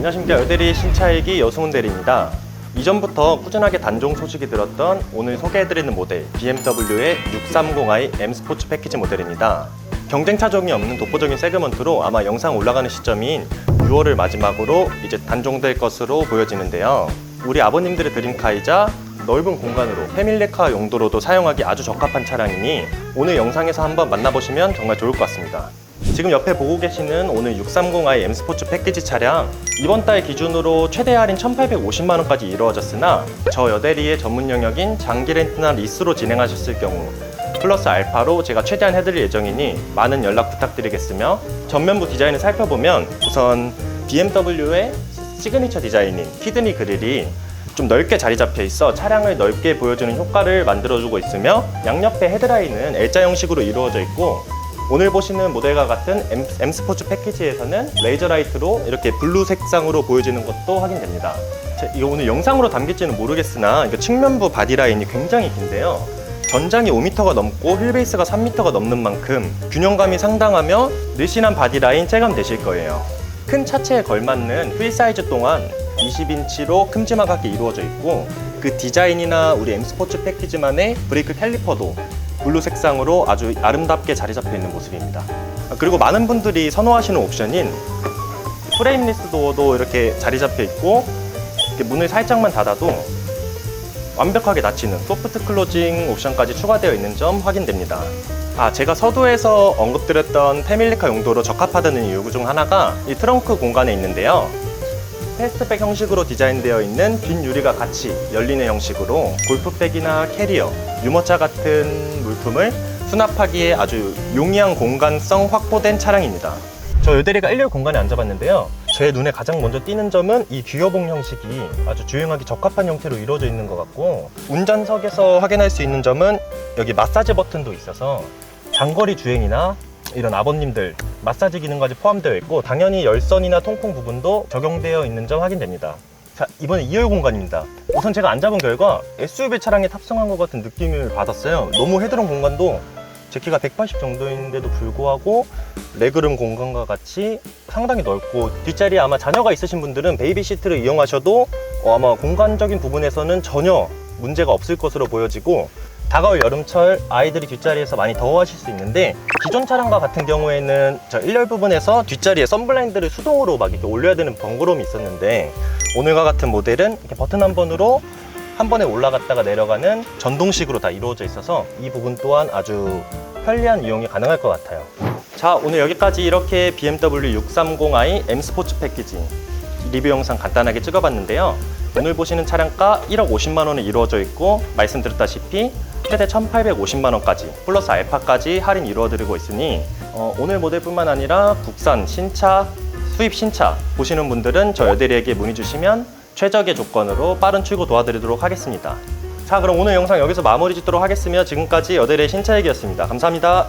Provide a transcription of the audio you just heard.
안녕하십니까 여대리 신차일기 여승훈 대리입니다. 이전부터 꾸준하게 단종 소식이 들었던 오늘 소개해드리는 모델 BMW의 630i M 스포츠 패키지 모델입니다. 경쟁 차종이 없는 독보적인 세그먼트로 아마 영상 올라가는 시점인 6월을 마지막으로 이제 단종될 것으로 보여지는데요. 우리 아버님들의 드림카이자 넓은 공간으로 패밀리카 용도로도 사용하기 아주 적합한 차량이니 오늘 영상에서 한번 만나보시면 정말 좋을 것 같습니다. 지금 옆에 보고 계시는 오늘 630i M 스포츠 패키지 차량 이번 달 기준으로 최대 할인 1,850만 원까지 이루어졌으나 저 여대리의 전문 영역인 장기 렌트나 리스로 진행하셨을 경우 플러스 알파로 제가 최대한 해드릴 예정이니 많은 연락 부탁드리겠으며 전면부 디자인을 살펴보면 우선 BMW의 시그니처 디자인인 키드니 그릴이 좀 넓게 자리 잡혀 있어 차량을 넓게 보여주는 효과를 만들어주고 있으며 양옆에 헤드라인은 L자 형식으로 이루어져 있고 오늘 보시는 모델과 같은 M, M 스포츠 패키지에서는 레이저 라이트로 이렇게 블루 색상으로 보여지는 것도 확인됩니다. 자, 이거 오늘 영상으로 담길지는 모르겠으나 이거 측면부 바디 라인이 굉장히 긴데요. 전장이 5m가 넘고 휠베이스가 3m가 넘는 만큼 균형감이 상당하며 늘씬한 바디 라인 체감되실 거예요. 큰 차체에 걸맞는 휠 사이즈 또한 20인치로 큼지막하게 이루어져 있고 그 디자인이나 우리 M 스포츠 패키지만의 브레이크 캘리퍼도 블루 색상으로 아주 아름답게 자리 잡혀 있는 모습입니다. 아, 그리고 많은 분들이 선호하시는 옵션인 프레임리스 도어도 이렇게 자리 잡혀 있고 이렇게 문을 살짝만 닫아도 완벽하게 닫히는 소프트 클로징 옵션까지 추가되어 있는 점 확인됩니다. 아, 제가 서두에서 언급드렸던 패밀리카 용도로 적합하다는 이유 중 하나가 이 트렁크 공간에 있는데요. 패스트백 형식으로 디자인되어 있는 빈 유리가 같이 열리는 형식으로 골프백이나 캐리어, 유모차 같은 물품을 수납하기에 아주 용이한 공간성 확보된 차량입니다. 저 요대리가 1열 공간에 앉아봤는데요. 제 눈에 가장 먼저 띄는 점은 이 귀여봉 형식이 아주 주행하기 적합한 형태로 이루어져 있는 것 같고 운전석에서 확인할 수 있는 점은 여기 마사지 버튼도 있어서 장거리 주행이나 이런 아버님들 마사지 기능까지 포함되어 있고 당연히 열선이나 통풍 부분도 적용되어 있는 점 확인됩니다. 자 이번에 2열 공간입니다. 우선 제가 앉아본 결과 SUV 차량에 탑승한 것 같은 느낌을 받았어요. 너무 헤드룸 공간도 제 키가 180 정도인데도 불구하고 레그룸 공간과 같이 상당히 넓고 뒷자리에 아마 자녀가 있으신 분들은 베이비 시트를 이용하셔도 어, 아마 공간적인 부분에서는 전혀 문제가 없을 것으로 보여지고 다가올 여름철 아이들이 뒷자리에서 많이 더워하실 수 있는데 기존 차량과 같은 경우에는 저 1열 부분에서 뒷자리에 선블라인드를 수동으로 막 이렇게 올려야 되는 번거로움이 있었는데 오늘과 같은 모델은 이렇게 버튼 한 번으로 한 번에 올라갔다가 내려가는 전동식으로 다 이루어져 있어서 이 부분 또한 아주 편리한 이용이 가능할 것 같아요. 자, 오늘 여기까지 이렇게 BMW 630i M 스포츠 패키지 리뷰 영상 간단하게 찍어봤는데요. 오늘 보시는 차량가 1억 50만 원에 이루어져 있고 말씀드렸다시피 최대 1,850만 원까지 플러스 알파까지 할인 이루어드리고 있으니 어, 오늘 모델뿐만 아니라 국산 신차 수입 신차 보시는 분들은 저 여대리에게 문의 주시면 최적의 조건으로 빠른 출고 도와드리도록 하겠습니다. 자 그럼 오늘 영상 여기서 마무리 짓도록 하겠으며 지금까지 여대리의 신차 얘기였습니다. 감사합니다.